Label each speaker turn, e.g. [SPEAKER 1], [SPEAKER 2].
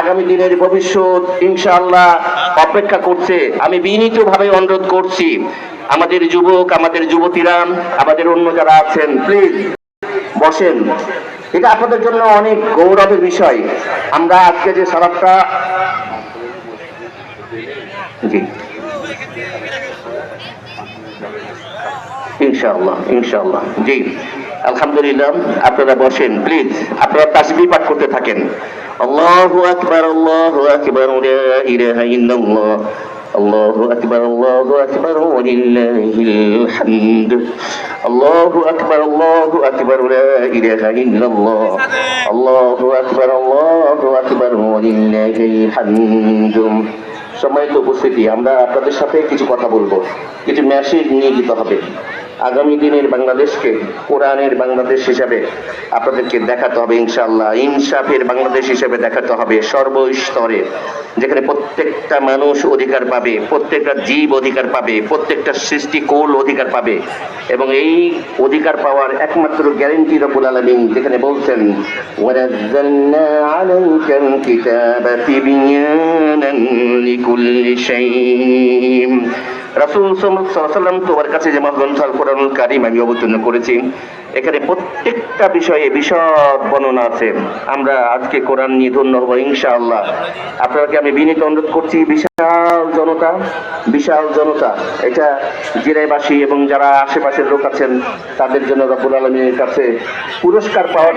[SPEAKER 1] আগামী দিনের ভবিষ্যৎ ইনশাআল্লাহ অপেক্ষা করছে। আমি বিনীতভাবে অনুরোধ করছি, আমাদের যুবক, আমাদের যুবতীরা, আমাদের অন্য যারা আছেন প্লিজ বসেন। এটা আপনাদের জন্য অনেক গৌরবের বিষয়। আমরা আজকে যে সালাদটা জি। ইনশাআল্লাহ ইনশাআল্লাহ, জি। আলহামদুলিল্লাহ, আপনারা বসেন প্লিজ আপনারা তাসবিহ পাঠ করতে থাকেন। আল্লাহু আকবার আল্লাহু আকবার লা ইলাহা ইল্লাল্লাহ আল্লাহু আকবার আল্লাহু আকবার ওয়ালিল্লাহিল হামদ আল্লাহু আকবার আল্লাহু আকবার লা ইলাহা ইল্লাল্লাহ আল্লাহু আকবার আল্লাহু আকবার ওয়ালিল্লাহিল হামদ সম্মানিত উপস্থিতি, আমরা আপনাদের সাথে কিছু কথা বলব। কিছু মেসেজ নিয়ে যেতে হবে। আগামী দিনের বাংলাদেশকে কোরআনের বাংলাদেশ হিসাবে আপনাদেরকে দেখাতে হবে ইনশাআল্লাহ। ইনসাফের বাংলাদেশ হিসাবে দেখাতে হবে সর্বস্তরে। যেখানে প্রত্যেকটা মানুষ অধিকার পাবে, প্রত্যেকটা জীব অধিকার পাবে, প্রত্যেকটা সৃষ্টিকূল অধিকার পাবে। এবং এই অধিকার পাওয়ার একমাত্র গ্যারেন্টি রকুল আলমিন যেখানে বলছেন কিতাবা তিবিয়ানান লিকুল্লি শাইইন। রাসূল সাল্লাম তোমার কাছে যে মহাগ্রন্থ আল কোরআনুল কারিম আমি অবতীর্ণ করেছি, এখানে প্রত্যেকটা বিষয়ে বিশদ বর্ণনা আছে। আমরা আজকে কোরআন নিয়ে ধন্য হব ইনশাআল্লাহ। আপনাকে আমি বিনীত অনুরোধ করছি? বিশাল জনতা বিশাল জনতা, এটা জিরাইবাসী এবং যারা আশেপাশের লোক আছেন, তাদের জন্য রব্বুল আলমীর কাছে পুরস্কার পাওয়ার